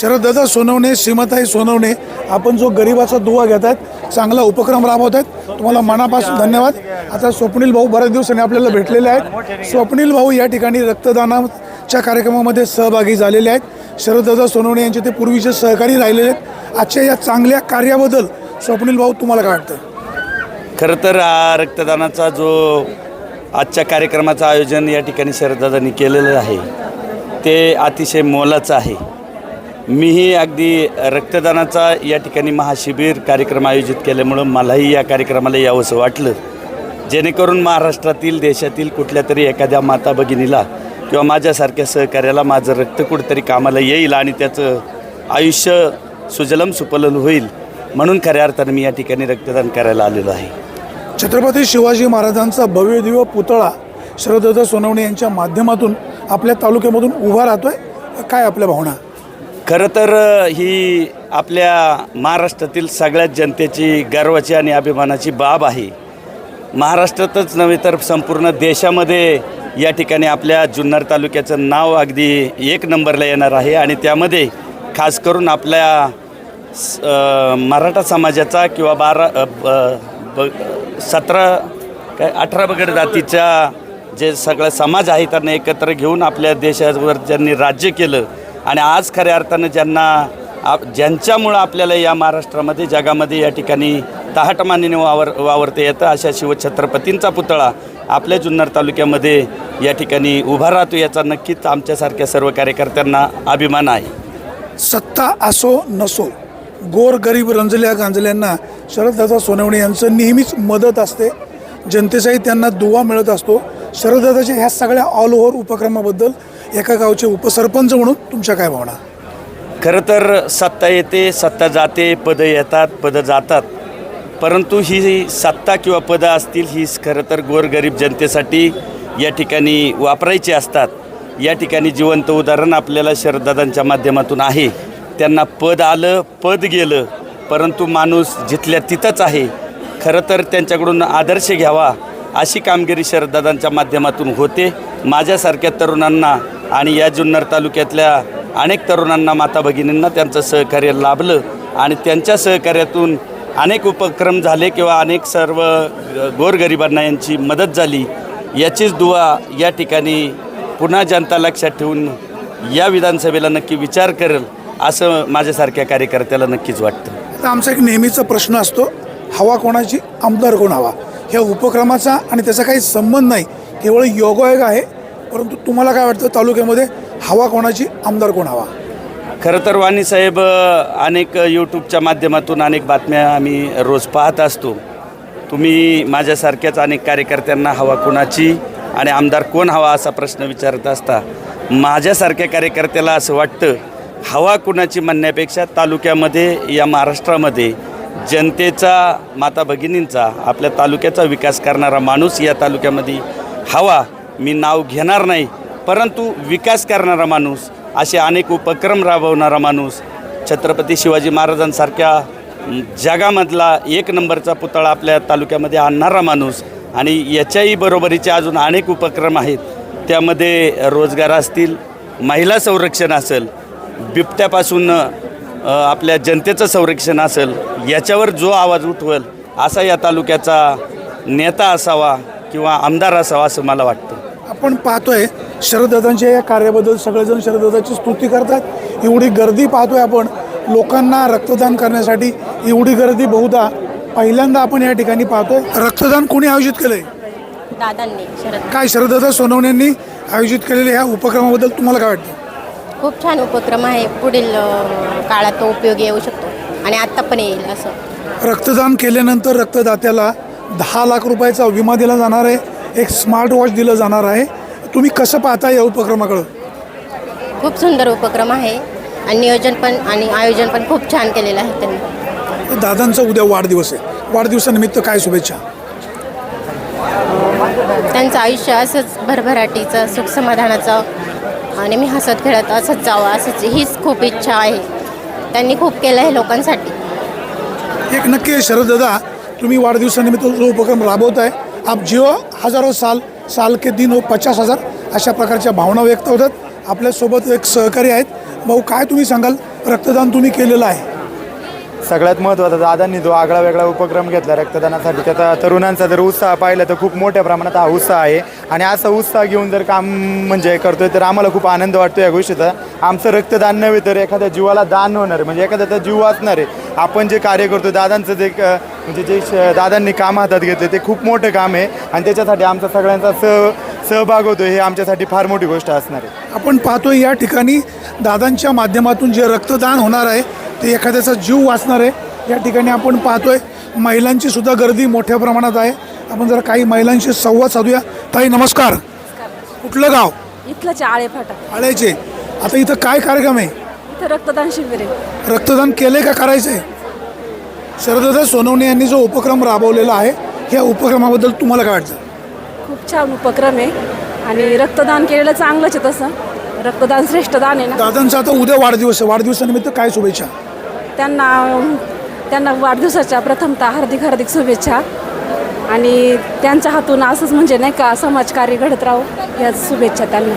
शरददादा सोनवणे श्रीमताई सोनवणे आपण जो गरिबाचा दुवा घेत आहेत चांगला उपक्रम राबवत आहेत तुम्हाला मनापासून धन्यवाद. आता स्वप्नील भाऊ बऱ्याच दिवसांनी आपल्याला भेटलेले आहेत. स्वप्नील भाऊ या ठिकाणी रक्तदानाच्या कार्यक्रमामध्ये सहभागी झालेले आहेत. शरददादा सोनवणे यांचे ते पूर्वीचे सहकारी राहिलेले आहेत. आजच्या या चांगल्या कार्याबद्दल स्वप्नील भाऊ तुम्हाला काय वाटतं? खरं तर हा रक्तदानाचा जो आजच्या कार्यक्रमाचं आयोजन या ठिकाणी शरददादांनी केलेलं आहे ते अतिशय मोलाचं आहे. मीही अगदी रक्तदानाचा या ठिकाणी महाशिबिर कार्यक्रम आयोजित केल्यामुळं मलाही या कार्यक्रमाला यावंसं वाटलं. जेणेकरून महाराष्ट्रातील देशातील कुठल्या तरी एखाद्या माता भगिनीला किंवा माझ्यासारख्या सहकार्याला माझं रक्त कुठेतरी कामाला येईल आणि त्याचं आयुष्य सुजलम सुपलन होईल म्हणून खऱ्या अर्थानं मी या ठिकाणी रक्तदान करायला आलेलो आहे. छत्रपती शिवाजी महाराजांचा भव्य दिव्य पुतळा शरदत्त सोनवणे यांच्या माध्यमातून आपल्या तालुक्यामधून उभा राहतोय. काय आपल्या भावना? खरं तर ही आपल्या महाराष्ट्रातील सगळ्याच जनतेची गर्वाची आणि अभिमानाची बाब आहे. महाराष्ट्रातच नव्हे तर संपूर्ण देशामध्ये या ठिकाणी आपल्या जुन्नर तालुक्याचं नाव अगदी एक नंबरला येणार आहे आणि त्यामध्ये खास करून आपल्या स- मराठा समाजाचा किंवा बारा ब- ब- सतरा काय अठरा बगड जातीच्या जे सगळं समाज आहे त्यांना एकत्र घेऊन आपल्या देशावर ज्यांनी राज्य केलं आणि आज खऱ्या अर्थानं ज्यांना आप ज्यांच्यामुळं आपल्याला या महाराष्ट्रामध्ये जगामध्ये या ठिकाणी तहाटमानीने वावर वावरता येतं अशा शिवछत्रपतींचा पुतळा आपल्या जुन्नर तालुक्यामध्ये या ठिकाणी उभा राहतो याचा नक्कीच आमच्यासारख्या सर्व कार्यकर्त्यांना अभिमान आहे. सत्ता असो नसो गोर गरीब रंजल्या गांजल्यांना शरददादा सोनवणे यांचं नेहमीच मदत असते. जनतेचाही त्यांना दुवा मिळत असतो. शरददादाच्या ह्या सगळ्या ऑल ओव्हर उपक्रमाबद्दल एका गावचे उपसरपंच म्हणून तुमच्या काय भावना? खरं तर सत्ता येते सत्ता जाते पदं येतात पदं जातात. परंतु ही सत्ता किंवा पदं असतील ही खरं तर गोरगरीब जनतेसाठी या ठिकाणी वापरायची असतात. या ठिकाणी जिवंत उदाहरण आपल्याला शरददादांच्या माध्यमातून आहे. त्यांना पद आलं पद गेलं परंतु माणूस जिथल्या तिथंच आहे. खरं तर त्यांच्याकडून आदर्श घ्यावा अशी कामगिरी शरददादांच्या माध्यमातून होते. माझ्यासारख्या तरुणांना आणि या जुन्नर तालुक्यातल्या अनेक तरुणांना माता भगिनींना त्यांचं सहकार्य लाभलं आणि त्यांच्या सहकार्यातून अनेक उपक्रम झाले किंवा अनेक सर्व गोरगरिबांना यांची मदत झाली. याचीच दुवा या ठिकाणी पुन्हा जनता लक्षात ठेवून या विधानसभेला नक्की विचार करेल असं माझ्यासारख्या कार्यकर्त्याला नक्कीच वाटतं. आमचा एक नेहमीचा प्रश्न असतो हवा कोणाची? आमदार कोण हवा? ह्या उपक्रमाचा आणि त्याचा काही संबंध नाही. केवळ योगायोग आहे परंतु तुम्हाला काय वाटतं तालुक्यामध्ये हवा कोणाची आमदार कोण हवा? खरं तर वाणी साहेब अनेक यूट्यूबच्या माध्यमातून अनेक बातम्या आम्ही रोज पाहत असतो. तुम्ही माझ्यासारख्याच अनेक कार्यकर्त्यांना हवा कोणाची आणि आमदार कोण हवा असा प्रश्न विचारत असता. माझ्यासारख्या कार्यकर्त्याला असं वाटतं हवा कुणाची म्हणण्यापेक्षा तालुक्यामध्ये या महाराष्ट्रामध्ये जनतेचा माता भगिनींचा आपल्या तालुक्याचा विकास करणारा माणूस या तालुक्यामध्ये हवा. मी नाव घेणार नाही परंतु विकास करणारा माणूस असे अनेक उपक्रम राबवणारा माणूस छत्रपती शिवाजी महाराजांसारख्या जगामधला एक नंबरचा पुतळा आपल्या तालुक्यामध्ये आणणारा माणूस आणि याच्याही बरोबरीचे अजून अनेक उपक्रम आहेत. त्यामध्ये रोजगार असतील महिला संरक्षण असेल बिबट्यापासून आपल्या जनतेचं संरक्षण असेल याच्यावर जो आवाज उठवेल असा या तालुक्याचा नेता असावा किंवा आमदार असावा असं मला वाटतं. आपण पाहतोय शरददादांच्या या कार्याबद्दल सगळेजण शरददादाची स्तुती करतात. एवढी गर्दी पाहतोय आपण. लोकांना रक्तदान करण्यासाठी एवढी गर्दी बहुधा पहिल्यांदा आपण या ठिकाणी पाहतोय. रक्तदान कोणी आयोजित केलंय? दादांनी शरद. काय शरददादा सोनवणे आयोजित केलेल्या ह्या उपक्रमाबद्दल तुम्हाला काय वाटतं? खूप छान उपक्रम आहे. पुढील अ, काळात तो उपयोगी येऊ शकतो आणि आत्ता पण येईल असं. रक्तदान केल्यानंतर रक्तदात्याला दहा लाख रुपयाचा विमा दिला जाणार आहे. एक स्मार्ट वॉच दिलं जाणार आहे. तुम्ही कसं पाहता या उपक्रमाकडं? खूप सुंदर उपक्रम आहे आणि नियोजन पण आणि आयोजन पण खूप छान केलेलं आहे त्यांनी. दादांचा उद्या वाढदिवस आहे. वाढदिवसानिमित्त काय शुभेच्छा? त्यांचं आयुष्य असंच भरभराटीचं सुख समाधानाचं आणि मी हसत खेळत असंच जावं असंच हीच खूप इच्छा आहे. त्यांनी खूप केलं आहे लोकांसाठी. एक नक्की शरद दादा तुम्ही वाढदिवसानिमित्त जो उपक्रम राबवत आहे आप जिओ हजारो साल साल के दिन हो पचास हजार अशा प्रकारच्या भावना व्यक्त होतात. आपल्यासोबत एक सहकारी आहेत. भाऊ काय तुम्ही सांगाल? रक्तदान तुम्ही केलेलं आहे. सगळ्यात महत्त्वाचा दादांनी जो आगळा वेगळा उपक्रम घेतला रक्तदानासाठी. त्याचा तरुणांचा जर उत्साह पाहिला तर खूप मोठ्या प्रमाणात हा उत्साह आहे. आणि असा उत्साह घेऊन जर काम म्हणजे करतोय तर आम्हाला खूप आनंद वाटतो या गोष्टीचा. आमचं रक्तदान नव्हे तर एखाद्या जीवाला दान होणार. आहे म्हणजे एखाद्याचा जीव वाचणार आहे. आपण जे कार्य करतो दादांचं जे क- म्हणजे जे श- दादांनी काम हातात घेतलं ते खूप मोठं काम आहे. आणि त्याच्यासाठी आमचा सगळ्यांचा सह सहभाग होतो हे आमच्यासाठी फार मोठी गोष्ट असणार आहे. आपण पाहतोय या ठिकाणी दादांच्या माध्यमातून जे रक्तदान होणार आहे ते एखाद्याचा जीव वाचणार आहे. या ठिकाणी आपण पाहतोय महिलांची सुद्धा गर्दी मोठ्या प्रमाणात आहे. आपण जरा काही महिलांशी संवाद साधूया. ताई नमस्कार. कुठलं गाव? इथलंच आळे फाटा. आळ्याचे आता इथं काय कार्यक्रम आहे? इथं रक्तदान शिबिर आहे. रक्तदान केले का करायचंय? शरददा सोनवणे यांनी जो उपक्रम राबवलेला आहे या उपक्रमाबद्दल तुम्हाला काय वाटतं? खूप छान उपक्रम आहे आणि रक्तदान केलेलं चांगलंच आहे तसं. रक्तदान श्रेष्ठ दान आहे ना. दादांचा आता उद्या वाढदिवस आहे. वाढदिवसानिमित्त काय शुभेच्छा? त्यांना त्यांना वाढदिवसाच्या प्रथमतः हार्दिक हार्दिक शुभेच्छा. आणि त्यांच्या हातून असंच म्हणजे नाही का समाजकार्य घडत राहू या शुभेच्छा त्यांना.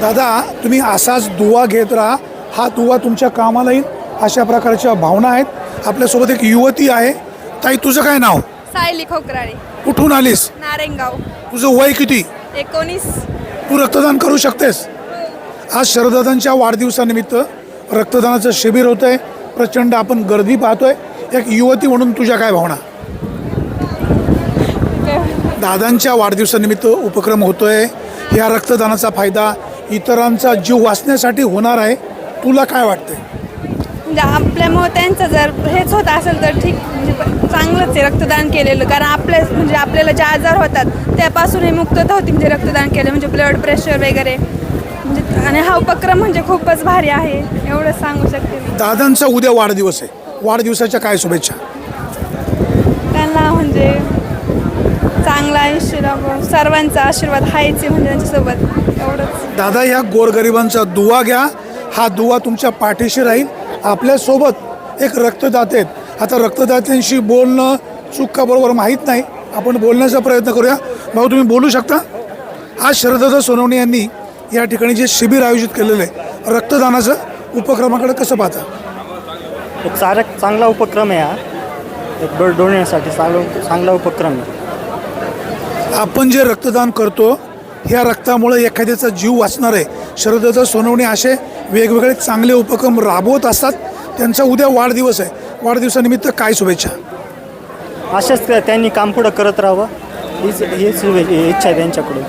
दादा तुम्ही असाच दुवा घेत राहा. हा दुवा तुमच्या कामाला येईल अशा प्रकारच्या भावना आहेत. आपल्यासोबत एक युवती आहे. ताई तुझं काय नाव? सायली खोकराळे. कुठून आलीस? नारायणगाव तुझं वय किती? एकोणीस. तू रक्तदान करू शकतेस? आज शरदादांच्या वाढदिवसानिमित्त रक्तदानाचं शिबिर होतं आहे प्रचंड आपण गर्दी पाहतोय. एक युवती म्हणून तुझ्या काय भावना? दादांच्या वाढदिवसानिमित्त उपक्रम होतोय. या रक्तदानाचा फायदा इतरांचा जीव वाचण्यासाठी होणार आहे. तुला काय वाटतंय? म्हणजे आपल्यामुळं त्यांचं जर हेच होत असेल तर ठीक म्हणजे चांगलंच आहे रक्तदान केलेलं. कारण आपल्या म्हणजे आपल्याला जे आजार होतात त्यापासूनही मुक्तता होती म्हणजे रक्तदान केलं म्हणजे ब्लड प्रेशर वगैरे. म्हणजे आणि हा उपक्रम म्हणजे खूपच भारी आहे एवढंच सांगू शकते मी. दादांचा उद्या वाढदिवस आहे. वाढदिवसाच्या काय शुभेच्छा? त्यांना म्हणजे चांगला आयुष्य सर्वांचा आशीर्वाद हायच म्हणजे त्यांच्यासोबत. एवढंच. दादा या गोरगरिबांचा दुवा घ्या. हा दुवा तुमच्या पाठीशी राहील. आपल्यासोबत एक रक्तदाते आहेत. आता रक्तदात्यांशी बोलणं चूक का बरोबर माहीत नाही. आपण बोलण्याचा प्रयत्न करूया. भाऊ तुम्ही बोलू शकता? आज शरददा सोनवणे यांनी या ठिकाणी जे शिबिर आयोजित केलेलं आहे रक्तदानाचं उपक्रमाकडे कसं पाहता? एक चार चांगला उपक्रम आहे हा. एक ब्लड डोनेटसाठी चांगला चांगला उपक्रम आहे. आपण जे रक्तदान करतो ह्या रक्तामुळे एखाद्याचा जीव वाचणार आहे. शरदत्त सोनवणे असे वेगवेगळे चांगले उपक्रम राबवत असतात. त्यांचा उद्या वाढदिवस आहे. वाढदिवसानिमित्त काय शुभेच्छा? असेच त्या- त्यांनी काम पुढं करत राहावं. हीच हीच इच्छा आहे त्यांच्याकडून.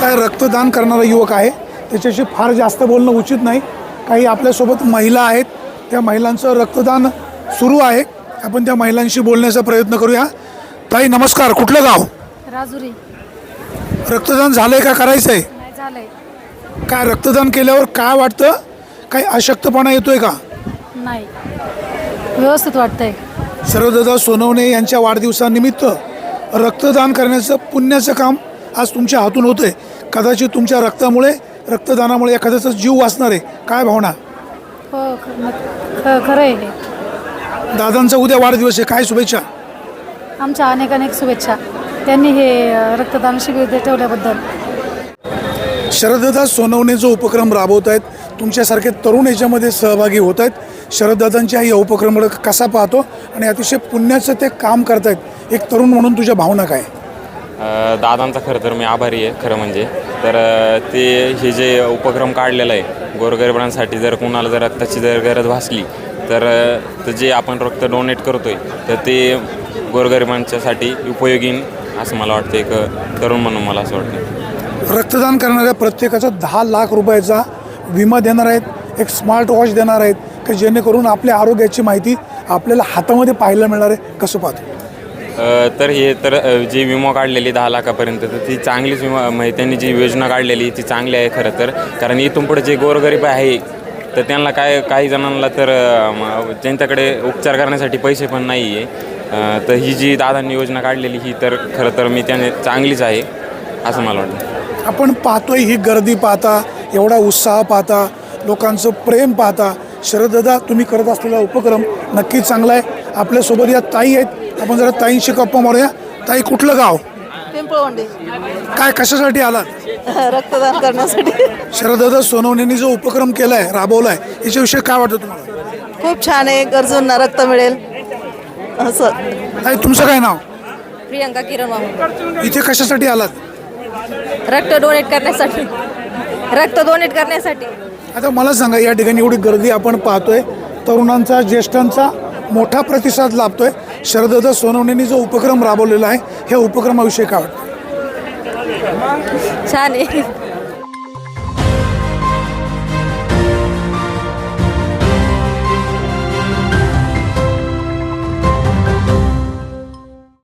काय रक्तदान करणारा युवक आहे. त्याच्याशी फार जास्त बोलणं उचित नाही. काही आपल्यासोबत महिला आहेत. त्या महिलांचं रक्तदान सुरू आहे. आपण त्या महिलांशी बोलण्याचा प्रयत्न करूया. ताई नमस्कार. कुठलं गाव? राजुरी. रक्तदान झालंय का? करायचं आहे नाही झालंय. काय रक्तदान केल्यावर काय वाटतं? काही अशक्तपणा येतोय का? नाही. व्यवस्थित वाटतंय. सर्वदादा सोनवणे यांच्या वाढदिवसानिमित्त रक्तदान करण्याचं पुण्याचं काम आज तुमच्या हातून होतंय. कदाचित तुमच्या रक्तामुळे रक्तदानामुळे एखाद्याचा जीव वाचणार आहे. काय भावना? हो खरं आहे हे. दादांचा उद्या वाढदिवस आहे. काय शुभेच्छा? आमच्या अनेक अनेक शुभेच्छा. त्यांनी हे रक्तदान शिबिर ठेवल्याबद्दल. शरददादा सोनवणे जो उपक्रम राबवत आहेत तुमच्यासारखे तरुण याच्यामध्ये सहभागी होत आहेत. शरददादांच्या या उपक्रमाकडे कसा पाहतो आणि अतिशय पुण्याचं ते काम करतायत एक तरुण म्हणून तुझ्या भावना काय? दादांचा खरं तर मी आभारी आहे खरं म्हणजे. तर ते हे जे उपक्रम काढलेला आहे गोरगरिबांसाठी जर कोणाला जर रक्ताची जर गरज भासली तर तर जे आपण रक्त डोनेट करतो आहे तर ते गोरगरिबांच्यासाठी उपयोगीन असं मला वाटतं एक तरुण म्हणून मला असं वाटतं. रक्तदान करणाऱ्या प्रत्येकाचा दहा लाख रुपयाचा विमा देणार आहेत एक स्मार्ट वॉच देणार आहेत की जेणेकरून आपल्या आरोग्याची माहिती आपल्याला हातामध्ये पाहायला मिळणार आहे कसं पाहतो? तर हे तर जी विमा काढलेली दहा लाखापर्यंत तर ती चांगलीच विमा म्हणजे त्यांनी जी योजना काढलेली ती चांगली आहे खरं तर. कारण इथून पुढे जे गोरगरीब आहे तर त्यांना काय काही जणांना तर अ, त्यांच्याकडे उपचार करण्यासाठी पैसे पण नाही आहे तर ही जी दादांनी योजना काढलेली ही तर खरं तर मी त्याने चांगलीच आहे असं मला वाटतं. आपण पाहतोय ही गर्दी पाहता एवढा उत्साह पाहता लोकांचं प्रेम पाहता. शरददा तुम्ही करत असलेला उपक्रम नक्कीच चांगला आहे आपल्यासोबत या ताई आहेत. आपण जरा ताईंशी गप्पा मारूया. ताई कुठलं गाव? पिंपळवंडी. काय कशासाठी आलात? रक्तदान करण्यासाठी. शरददा सोनवणेंनी जो उपक्रम केलाय राबवलाय याच्याविषयी काय वाटतं तुम्हाला? खूप छान आहे. गरजूंना रक्त मिळेल. असं. ताई तुमचं काय नाव? प्रियंका किरण इथे कशासाठी आलात? रक्त डोनेट करण्यासाठी. रक्त डोनेट करण्यासाठी. आता मला सांगा या ठिकाणी एवढी गर्दी आपण पाहतोय तरुणांचा ज्येष्ठांचा मोठा प्रतिसाद लाभतोय. शरदत्त सोनवणेंनी जो उपक्रम राबवलेला आहे ह्या उपक्रमाविषयी काय वाटतं? छान आहे.